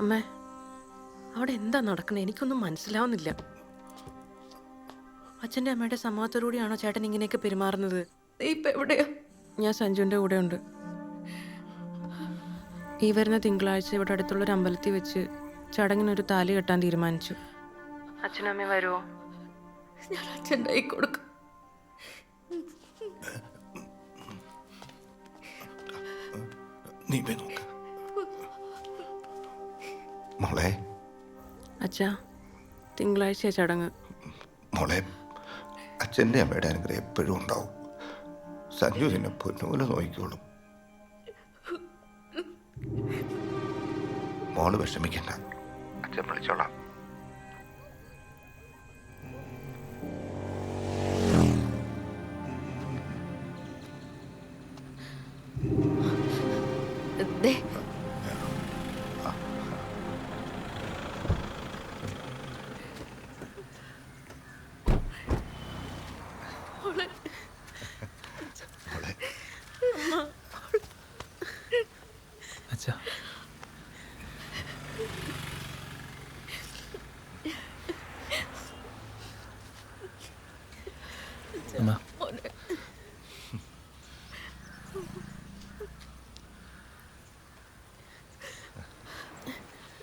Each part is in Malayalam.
അമ്മേ അവിടെ എന്താ നടക്കുന്നത് എനിക്കൊന്നും മനസ്സിലാവുന്നില്ല. അച്ഛന്റെ അമ്മയുടെ സമ്മതത്തോടുകൂടിയാണോ ചേട്ടൻ ഇങ്ങനെയൊക്കെ പെരുമാറുന്നത്? ഇപ്പം എവിടെയാ? ഞാൻ സഞ്ജുവിന്റെ കൂടെ ഉണ്ട് ഈ വരുന്ന തിങ്കളാഴ്ച ഇവിടെ അടുത്തുള്ള ഒരു അമ്പലത്തിൽ വെച്ച് ചടങ്ങിനൊരു താലി കെട്ടാൻ തീരുമാനിച്ചു. അച്ഛനമ്മ വരുമോ ഞാൻ അച്ഛന്റെ കൈ കൊടുക്കും. നീ നോക്ക്. മോളെ. അച്ഛാ തിങ്കളാഴ്ച ചടങ്ങ്. മോളെ അച്ഛന്റെ അമ്മയുടെ അനുഗ്രഹം എപ്പോഴും ഉണ്ടാവും. സഞ്ജു നിന്നെ പൊന്നുപോലെ നോക്കിക്കോളും. മോൾ വിഷമിക്കണ്ട. അച്ഛൻ വിളിച്ചോളാം.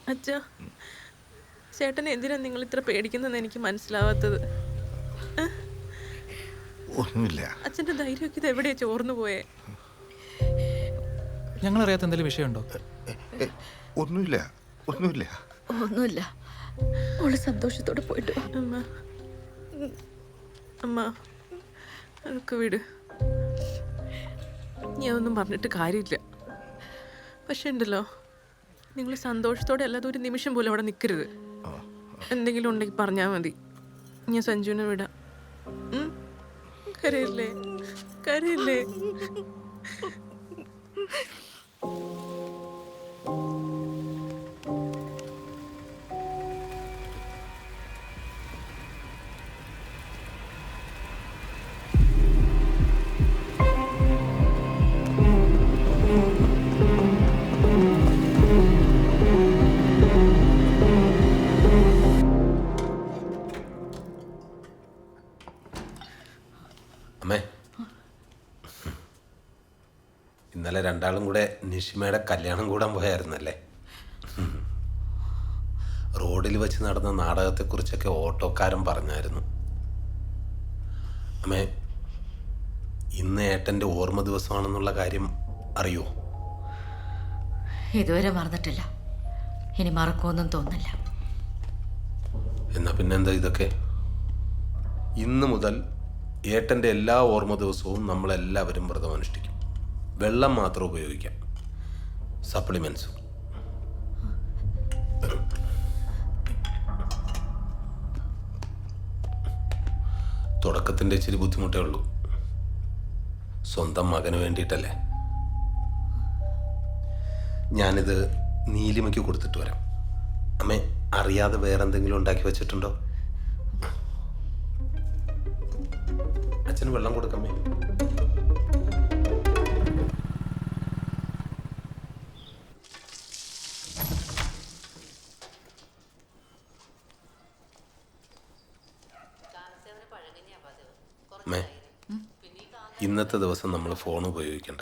അച്ഛാ ചേട്ടൻ എന്തിനാ നിങ്ങൾ ഇത്ര പേടിക്കുന്നതെന്ന് എനിക്ക് മനസ്സിലാവാത്തത്? ഒന്നുമില്ല. അച്ഛന്റെ ധൈര്യമൊക്കെ ഇത് എവിടെയാ ചോർന്നു പോയേ? ഞങ്ങളറിയാത്ത എന്തെങ്കിലും വിഷയമുണ്ടോ? ഒന്നുമില്ല ഒന്നുമില്ല. ഒന്നുമില്ല. ഓൾ സന്തോഷത്തോടെ പോയിട്ട് അമ്മ. അമ്മ അതൊക്കെ വിട്. ഞാൻ ഒന്നും പറഞ്ഞിട്ട് കാര്യമില്ല. പക്ഷെ ഉണ്ടല്ലോ നിങ്ങൾ സന്തോഷത്തോടെ അല്ലാതെ ഒരു നിമിഷം പോലും അവിടെ നിൽക്കരുത്. എന്തെങ്കിലും ഉണ്ടെങ്കിൽ പറഞ്ഞാൽ മതി. ഞാൻ സഞ്ജുവിനെ വിടാം? കരയില്ലേ? കരയില്ലേ? ഇന്നലെ രണ്ടാളും കൂടെ നിഷിമയുടെ കല്യാണം കൂടാൻ പോയായിരുന്നല്ലേ? റോഡിൽ വെച്ച് നടന്ന നാടകത്തെക്കുറിച്ചൊക്കെ ഓട്ടോക്കാരൻ പറഞ്ഞായിരുന്നു. അമ്മേ ഇന്ന് ഏട്ടന്റെ ഓർമ്മ ദിവസമാണെന്നുള്ള കാര്യം അറിയോ? ഇതുവരെ മറന്നിട്ടില്ല. ഇനി മറക്കുമെന്നും തോന്നില്ല എന്നാ പിന്നെന്താ ഇതൊക്കെ? ഇന്ന് മുതൽ ഏട്ടന്റെ എല്ലാ ഓർമ്മ ദിവസവും നമ്മളെല്ലാവരും വ്രതം അനുഷ്ഠിക്കും വെള്ളം മാത്രം ഉപയോഗിക്കാം. സപ്ലിമെൻസ് തുടക്കത്തിന്റെ ഇച്ചിരി ബുദ്ധിമുട്ടേ ഉള്ളൂ. സ്വന്തം മകന് വേണ്ടിയിട്ടല്ലേ? ഞാനിത് നീലിമയ്ക്ക് കൊടുത്തിട്ട് വരാം. അമ്മ അറിയാതെ വേറെ എന്തെങ്കിലും ഉണ്ടാക്കി വെച്ചിട്ടുണ്ടോ? അച്ഛന് വെള്ളം കൊടുക്കമ്മേ. ഇന്നത്തെ ദിവസം നമ്മൾ ഫോൺ ഉപയോഗിക്കണ്ട.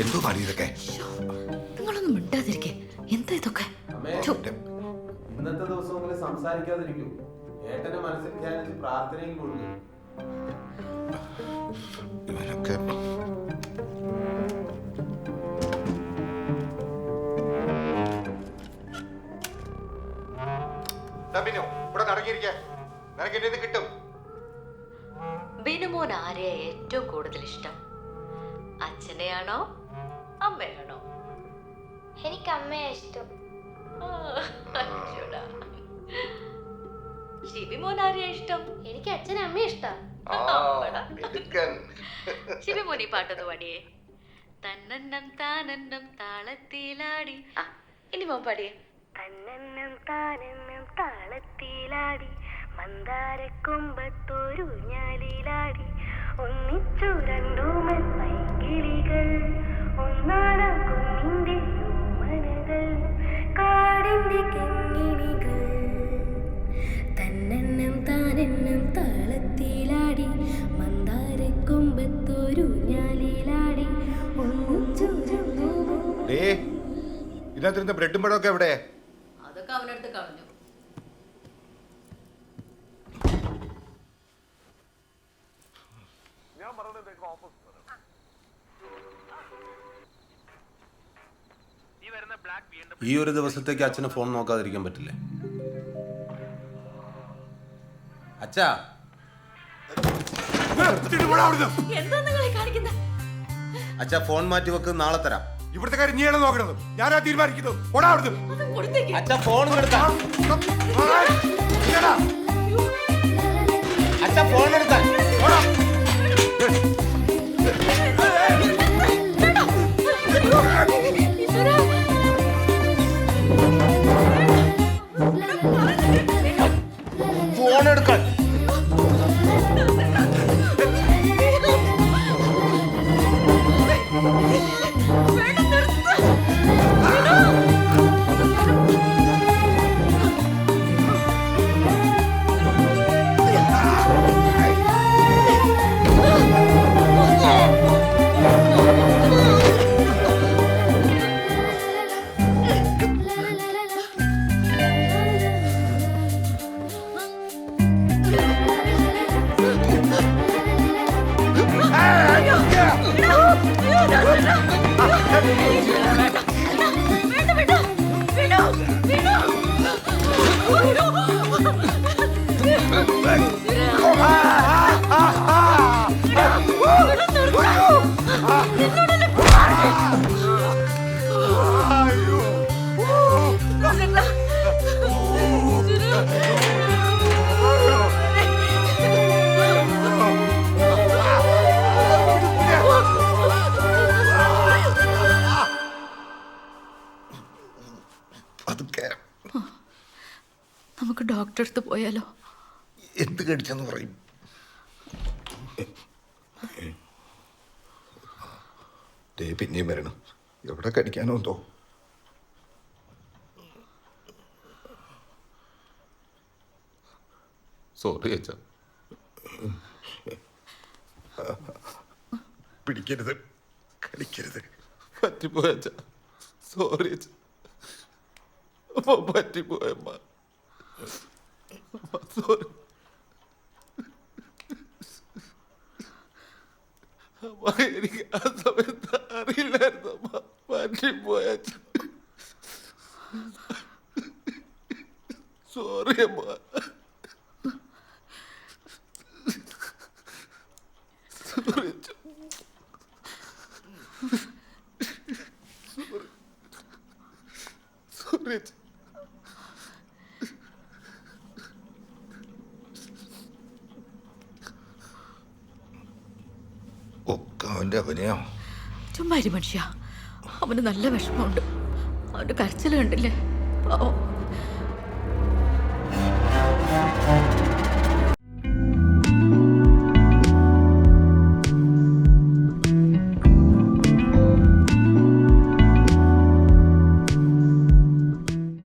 എന്തോ പണി ഇതൊക്കെ? നിങ്ങളൊന്നും മിണ്ടാതിരിക്കേ. എന്താ ഇതൊക്കെ? ഇന്നത്തെ ദിവസം സംസാരിക്കാതിരിക്കൂ. ഏട്ടന്റെ മനസ്സിൽ ധ്യാനിച്ച് പ്രാർത്ഥനയിൽ കൊള്ളു ഇവരൊക്കെ പിന്നെ ഇവിടെ നടങ്ങിയിരിക്കെ നിനക്ക് എന്റെ ഇത് കിട്ടും. ബിനുമോൻ ആരെയാ ഏറ്റവും കൂടുതൽ ഇഷ്ടം? അച്ഛനെയാണോ അമ്മയാണോ? എനിക്ക് അമ്മയെ ഇഷ്ടം. ആരെയാ ഇഷ്ടം? എനിക്ക് അച്ഛനും അമ്മയെ ഇഷ്ടം. ഈ പാട്ടൊന്ന് പാടിയേ. തന്നന്നം താനന്നം താളത്തിലാടി. ഇനി മോൻ പാടിയേ. തന്നെന്നും താനെന്നും താളത്തിലാടി. മന്ദാരക്കൊമ്പത്തൊരു ഞാലിലാടി. ഒന്നിച്ചു രണ്ടുമൻ പൈകിളികൾ ഒന്നാടാം ഇതിനകത്തിരുന്ന ബ്രെഡും പഴമൊക്കെ എവിടെ? അതൊക്കെ അവനടുത്ത് കളഞ്ഞു. ഈ ഒരു ദിവസത്തേക്ക് അച്ഛന് ഫോൺ നോക്കാതിരിക്കാൻ പറ്റില്ലേ? അച്ഛാ. എന്താ നിങ്ങളെ കാണിക്കുന്നത് അച്ഛാ ഫോൺ മാറ്റി വെക്ക് നാളെ തരാം. ഇവിടുത്തെ കാര്യം നീയാണ് നോക്കണത് ഞാനാ തീരുമാനിക്കുന്നത് ഓടാ അവിടുന്ന് കൊടുത്തേക്ക് അച്ഛാ ഫോൺ എടുത്താ ഇല്ലടാ. അച്ഛാ ഫോൺ എടുക്കാൻ ഡോക്ടറെ അടുത്ത് പോയാലോ? എന്ത് കടിച്ചെന്ന് പറയും. ദേ പിന്നെയും വരണം. എവിടെ കടിക്കാനോ എന്തോ. സോറി അച്ഛ. പിടിക്കരുത്. കടിക്കരുത്. പറ്റിപ്പോയ അച്ഛാ. സോറി അച്ഛ. പറ്റിപ്പോയമ്മ സോറി അമ്മ എനിക്ക് ആ സമയത്ത് അറിയില്ലായിരുന്നു അമ്മ പറ്റിപ്പോയ അച്ഛാ സോറി അമ്മ സോറി അച്ഛാ സോറി ചുമ്മാരി മനുഷ്യ. അവന് നല്ല വിഷമമുണ്ട്. അവന്റെ പാവം.